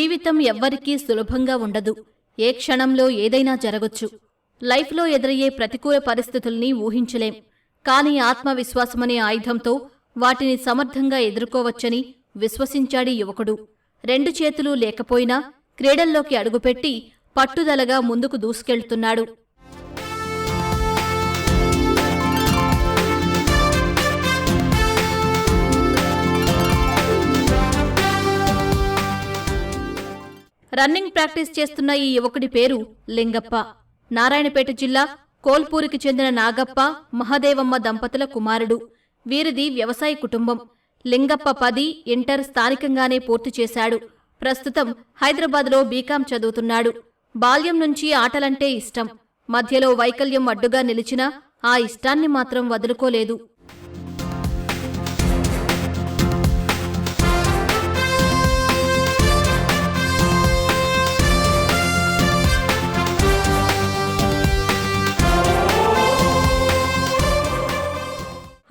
జీవితం ఎవ్వరికీ సులభంగా ఉండదు. ఏ క్షణంలో ఏదైనా జరగొచ్చు. లైఫ్లో ఎదురయ్యే ప్రతికూల పరిస్థితుల్ని ఊహించలేం. కానీ ఆత్మవిశ్వాసమనే ఆయుధంతో వాటిని సమర్థంగా ఎదుర్కోవచ్చని విశ్వసించాడీ యువకుడు. రెండు చేతులు లేకపోయినా క్రీడల్లోకి అడుగుపెట్టి పట్టుదలగా ముందుకు దూసుకెళ్తున్నాడు. రన్నింగ్ ప్రాక్టీస్ చేస్తున్న ఈ యువకుడి పేరు లింగప్ప. నారాయణపేట జిల్లా కోల్పూరికి చెందిన నాగప్ప మహదేవమ్మ దంపతుల కుమారుడు. వీరిది వ్యవసాయ కుటుంబం. లింగప్ప పది ఇంటర్ స్థానికంగానే పూర్తి చేశాడు. ప్రస్తుతం హైదరాబాద్లో బీకాం చదువుతున్నాడు. బాల్యం నుంచి ఆటలంటే ఇష్టం. మధ్యలో వైకల్యం అడ్డుగా నిలిచినా ఆ ఇష్టాన్ని మాత్రం వదులుకోలేదు.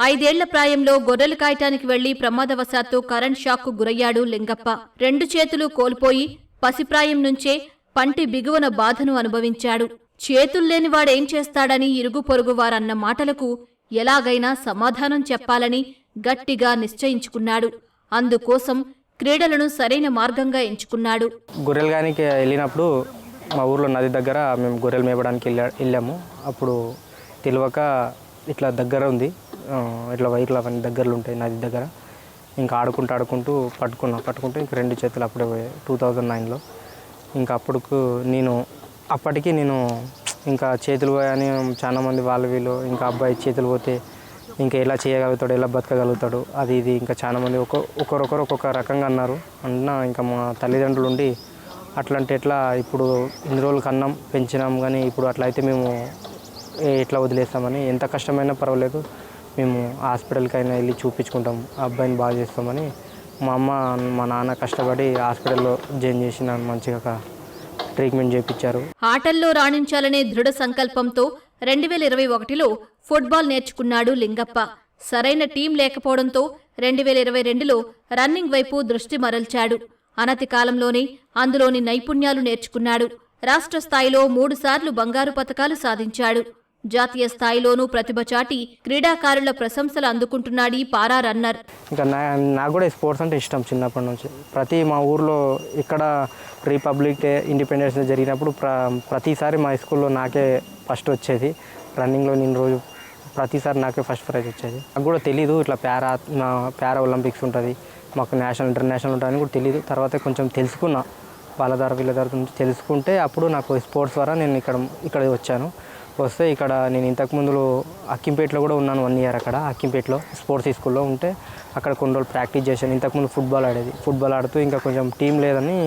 ఐదేళ్ళ ప్రాయంలో గొర్రెలు కాయటానికి వెళ్ళి ప్రమాదవశాత్తు కరెంట్ షాక్కు గురయ్యాడు లింగప్ప. రెండు చేతులు కోల్పోయి పసిప్రాయం నుంచే పంటి బిగువన బాధను అనుభవించాడు. చేతుల్లేని వాడేం చేస్తాడని ఇరుగు పొరుగు వారన్న మాటలకు ఎలాగైనా సమాధానం చెప్పాలని గట్టిగా నిశ్చయించుకున్నాడు. అందుకోసం క్రీడలను సరైన మార్గంగా ఎంచుకున్నాడు. గొర్రెలుగానికి వెళ్ళినప్పుడు మా ఊర్లో నది దగ్గర మేము గొర్రెలు మేపడానికి వెళ్ళా వెళ్ళాము. అప్పుడు తెలియక ఇట్లా దగ్గర ఉంది. ఇట్లా వైర్లు అవన్నీ దగ్గరలో ఉంటాయి నది దగ్గర. ఇంకా ఆడుకుంటూ ఆడుకుంటూ పట్టుకున్నా. పట్టుకుంటే ఇంక రెండు చేతులు అప్పుడే పోయాయి టూ థౌజండ్ నైన్లో. ఇంకా అప్పుడుకు నేను అప్పటికి నేను ఇంకా చేతులు పోయాని చాలామంది వాళ్ళు వీళ్ళు ఇంకా అబ్బాయి చేతులు పోతే ఇంకా ఎలా చేయగలుగుతాడు ఎలా బతకగలుగుతాడు అది ఇది ఇంకా చాలామంది ఒక్కొ ఒకరొకరు ఒక్కొక్క రకంగా అన్నారు. అన్న ఇంకా మా తల్లిదండ్రులు ఉండి అట్లాంటి ఎట్లా ఇప్పుడు ఇన్ని రోజులు కన్నాం పెంచినాం కానీ ఇప్పుడు అట్లా అయితే మేము ఏ- ఎట్లా వదిలేస్తామని ఎంత కష్టమైనా పర్వాలేదు. మేము హాస్పిటల్కైనా వెళ్ళి చూపించుకుంటాం అబ్బాయిని బాగా చేస్తామని. మా అమ్మ మా నాన్న కష్టపడి హాస్పిటల్లో జాయిన్ చేసి నన్ను మంచిగా ట్రీట్మెంట్ చేయించారు ఆటల్లో రాణించాలనే దృఢ సంకల్పంతో రెండు వేల ఇరవై ఒకటిలో ఫుట్బాల్ నేర్చుకున్నాడు లింగప్ప. సరైన టీం లేకపోవడంతో రెండు వేల ఇరవై రెండులో రన్నింగ్ వైపు దృష్టి మరల్చాడు. అనతి కాలంలోనే అందులోని నైపుణ్యాలు నేర్చుకున్నాడు. రాష్ట్ర స్థాయిలో మూడుసార్లు బంగారు పతకాలు సాధించాడు. జాతీయ స్థాయిలోనూ ప్రతిభ చాటి క్రీడాకారుల ప్రశంసలు అందుకుంటున్నాడీ పారా రన్నర్. ఇంకా నా నాకు కూడా స్పోర్ట్స్ అంటే ఇష్టం చిన్నప్పటి నుంచి. ప్రతి మా ఊర్లో ఇక్కడ రిపబ్లిక్ డే ఇండిపెండెన్స్ డే జరిగినప్పుడు ప్ర ప్రతిసారి మా స్కూల్లో నాకే ఫస్ట్ వచ్చేది. రన్నింగ్లో నేను రోజు ప్రతిసారి నాకే ఫస్ట్ ప్రైజ్ వచ్చేది. నాకు కూడా తెలీదు ఇట్లా పారా నా పారా ఒలింపిక్స్ ఉంటుంది. మాకు నేషనల్ ఇంటర్నేషనల్ ఉంటుందని కూడా తెలియదు తర్వాత కొంచెం తెలుసుకున్నా. వాళ్ళ ద్వారా వీళ్ళ ద్వారా తెలుసుకుంటే అప్పుడు నాకు స్పోర్ట్స్ ద్వారా నేను ఇక్కడ ఇక్కడ వచ్చాను. వస్తే ఇక్కడ నేను ఇంతకుముందు అక్కింపేటలో కూడా ఉన్నాను వన్ ఇయర్ అక్కడ. అక్కింపేటలో స్పోర్ట్స్ స్కూల్లో ఉంటే అక్కడ కొన్ని రోజులు ప్రాక్టీస్ చేశాను. ఇంతకుముందు ఫుట్బాల్ ఆడేది. ఫుట్బాల్ ఆడుతూ ఇంకా కొంచెం టీం లేదని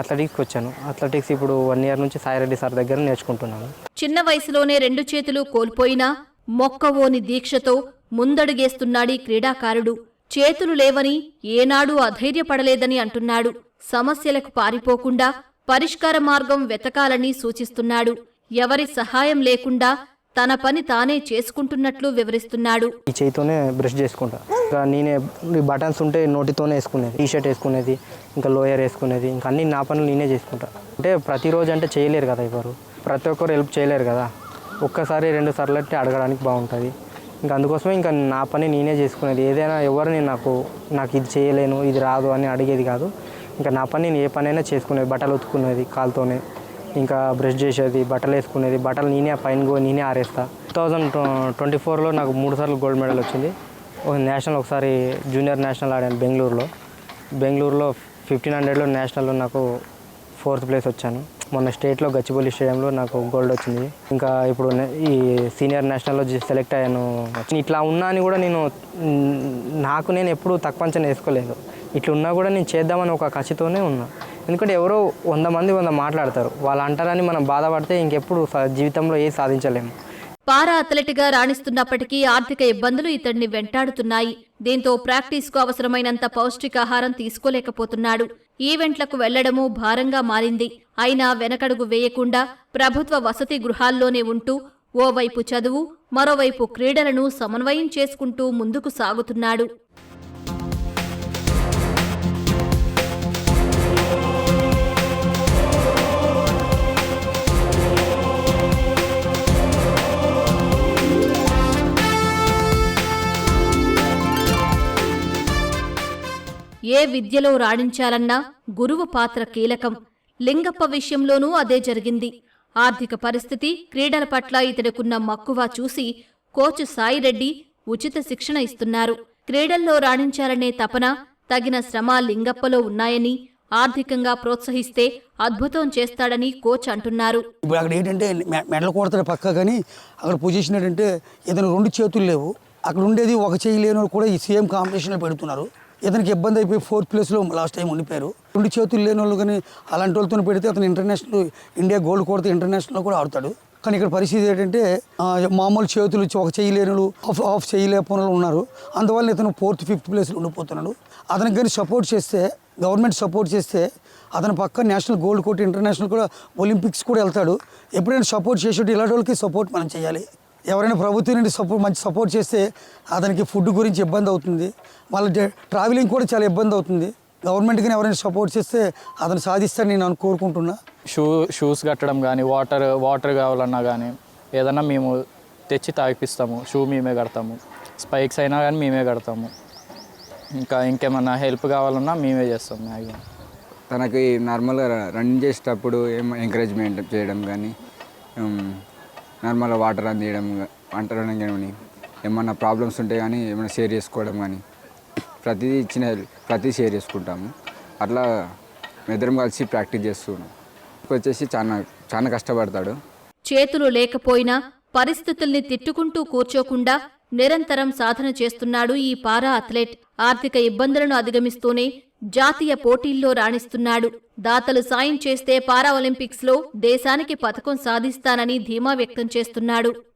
అథ్లెటిక్స్కి వచ్చాను. అథ్లెటిక్స్ ఇప్పుడు వన్ ఇయర్ నుంచి సాయిరెడ్డి సార్ దగ్గర నేర్చుకుంటున్నాను. చిన్న వయసులోనే రెండు చేతులు కోల్పోయినా మొక్కవోని దీక్షతో ముందడుగేస్తున్నాడీ క్రీడాకారుడు. చేతులు లేవని ఏనాడూ అధైర్యపడలేదని అంటున్నాడు. సమస్యలకు పారిపోకుండా పరిష్కార మార్గం వెతకాలని సూచిస్తున్నాడు. ఎవరి సహాయం లేకుండా తన పని తానే చేసుకుంటున్నట్లు వివరిస్తున్నాడు. ఈ చేయితోనే బ్రష్ చేసుకుంటా. ఇంకా నేనే బటన్స్ ఉంటే నోటితోనే వేసుకునేది. టీ షర్ట్ వేసుకునేది ఇంకా లోయర్ వేసుకునేది ఇంకా అన్ని నా పనులు నేనే చేసుకుంటా. అంటే ప్రతిరోజు అంటే చేయలేరు కదా ఇవ్వరు ప్రతి ఒక్కరు హెల్ప్ చేయలేరు కదా. ఒక్కసారి రెండు సార్లు అంటే అడగడానికి బాగుంటుంది. ఇంకా అందుకోసమే ఇంకా నా పని నేనే చేసుకునేది. ఏదైనా ఎవరిని నాకు నాకు ఇది చేయలేను ఇది రాదు అని అడిగేది కాదు. ఇంకా నా పని నేను ఏ పనైనా చేసుకునేది బట్టలు ఉతుకునేది కాలుతోనే. ఇంకా బ్రష్ చేసేది బట్టలు వేసుకునేది బట్టలు నేనే పైన గో నేనే ఆరేస్తా. టూ థౌజండ్ ట్వంటీ ఫోర్లో నాకు మూడు సార్లు గోల్డ్ మెడల్ వచ్చింది. ఒక నేషనల్ ఒకసారి జూనియర్ నేషనల్ ఆడాను బెంగళూరులో. బెంగళూరులో ఫిఫ్టీన్ హండ్రెడ్లో నేషనల్లో నాకు ఫోర్త్ ప్లేస్ వచ్చాను. మొన్న స్టేట్లో గచ్చిబౌలి స్టేడియంలో నాకు గోల్డ్ వచ్చింది. ఇంకా ఇప్పుడు ఈ సీనియర్ నేషనల్లో సెలెక్ట్ అయ్యాను. ఇట్లా ఉన్నా అని కూడా నేను నాకు నేను ఎప్పుడూ తక్కువ అంచనా వేసుకోలేదు. ఇట్లా ఉన్నా కూడా నేను చేద్దామని ఒక కసితోనే ఉన్నా. ఎందుకంటే ఎవరో వంద మంది వంద మాట్లాడతారు. వాళ్ళు అంటారని మనం బాధపడితే ఇంకెప్పుడు జీవితంలో ఏ సాధించలేము. పారా అథ్లెట్గా రాణిస్తున్నప్పటికీ ఆర్థిక ఇబ్బందులు ఇతడిని వెంటాడుతున్నాయి. దీంతో ప్రాక్టీస్కు అవసరమైనంత పౌష్టికాహారం తీసుకోలేకపోతున్నాడు. ఈవెంట్లకు వెళ్ళడమూ భారంగా మారింది. అయినా వెనకడుగు వేయకుండా ప్రభుత్వ వసతి గృహాల్లోనే ఉంటూ ఓవైపు చదువు మరోవైపు క్రీడలను సమన్వయం చేసుకుంటూ ముందుకు సాగుతున్నాడు. ఏ విద్యలో రాణించాలన్నా గురువు పాత్ర కీలకం. లింగప్ప విషయంలోనూ అదే జరిగింది. ఆర్థిక పరిస్థితి క్రీడల పట్ల ఇతడుకున్న మక్కువ చూసి కోచ్ సాయిరెడ్డి ఉచిత శిక్షణ ఇస్తున్నారు. క్రీడల్లో రాణించాలనే తపన తగిన శ్రమ లింగప్పలో ఉన్నాయని ఆర్థికంగా ప్రోత్సహిస్తే అద్భుతం చేస్తాడని కోచ్ అంటున్నారు. ఇప్పుడు అక్కడ ఏంటంటే మె- కొడతాడు పక్క కానీ అక్కడ పొజిషన్ ఏంటంటే ఇతను రెండు చేతులు లేవు. అక్కడ ఉండేది ఒక చేయి లేని కూడా ఈ సేమ్ కాంపిటీషన్లో పెడుతున్నారు. ఇతనికి ఇబ్బంది అయిపోయి ఫోర్త్ ప్లేస్లో లాస్ట్ టైం ఉండిపోయారు. రెండు చేతులు లేని వాళ్ళు కానీ అలాంటి వాళ్ళతో పెడితే అతను ఇంటర్నేషనల్ ఇండియా గోల్డ్ కొడితే ఇంటర్నేషనల్ కూడా ఆడతాడు. కానీ ఇక్కడ పరిస్థితి ఏంటంటే మామూలు చేతులు ఒక చేయి ఆఫ్ ఆఫ్ హాఫ్ ఉన్నారు. అందువల్ల ఇతను ఫోర్త్ ఫిఫ్త్ ప్లేస్లో ఉండిపోతున్నాడు. అతనికి కానీ సపోర్ట్ చేస్తే గవర్నమెంట్ సపోర్ట్ చేస్తే అతను పక్క నేషనల్ గోల్డ్ కోట్ ఇంటర్నేషనల్ కూడా ఒలింపిక్స్ కూడా వెళ్తాడు. ఎప్పుడైనా సపోర్ట్ చేసేటట్టు ఇలాంటి వాళ్ళకి సపోర్ట్ మనం చేయాలి. ఎవరైనా ప్రభుత్వం నుండి సపోర్ట్ మంచి సపోర్ట్ చేస్తే అతనికి ఫుడ్ గురించి ఇబ్బంది అవుతుంది. వాళ్ళ ట్రావెలింగ్ కూడా చాలా ఇబ్బంది అవుతుంది. గవర్నమెంట్కి ఎవరైనా సపోర్ట్ చేస్తే అతను సాధిస్తాడని నేను అను- కోరుకుంటున్నా. షూ షూస్ కట్టడం కానీ వాటర్ వాటర్ కావాలన్నా కానీ ఏదన్నా మేము తెచ్చి తాగిపిస్తాము. షూ మేమే కడతాము. స్పైక్స్ అయినా కానీ మేమే కడతాము. ఇంకా ఇంకేమన్నా హెల్ప్ కావాలన్నా మేమే చేస్తాం మ్యాక్సిమం తనకి నార్మల్గా రన్ చేసేటప్పుడు ఏం ఎంకరేజ్మెంట్ చేయడం కానీ నార్మల్గా వాటర్ అందియడం వంటలు కానీ ఏమన్నా ప్రాబ్లమ్స్ ఉంటే కానీ ఏమైనా షేర్ చేసుకోవడం కానీ. ప్రతిదీ ఇచ్చిన ప్రతి షేర్ చేసుకుంటాము. అట్లా ఇద్దరం కలిసి ప్రాక్టీస్ చేస్తున్నాం. వచ్చేసి చాలా చాలా కష్టపడతాడు. చేతులు లేకపోయినా పరిస్థితుల్ని తిట్టుకుంటూ కూర్చోకుండా నిరంతరం సాధన చేస్తున్నాడు ఈ పారా అథ్లెట్. ఆర్థిక ఇబ్బందులను అధిగమిస్తూనే జాతీయ పోటీల్లో రాణిస్తున్నాడు. దాతలు సాయం చేస్తే పారా ఒలింపిక్స్లో దేశానికి పథకం సాధిస్తానని ధీమా వ్యక్తం చేస్తున్నాడు.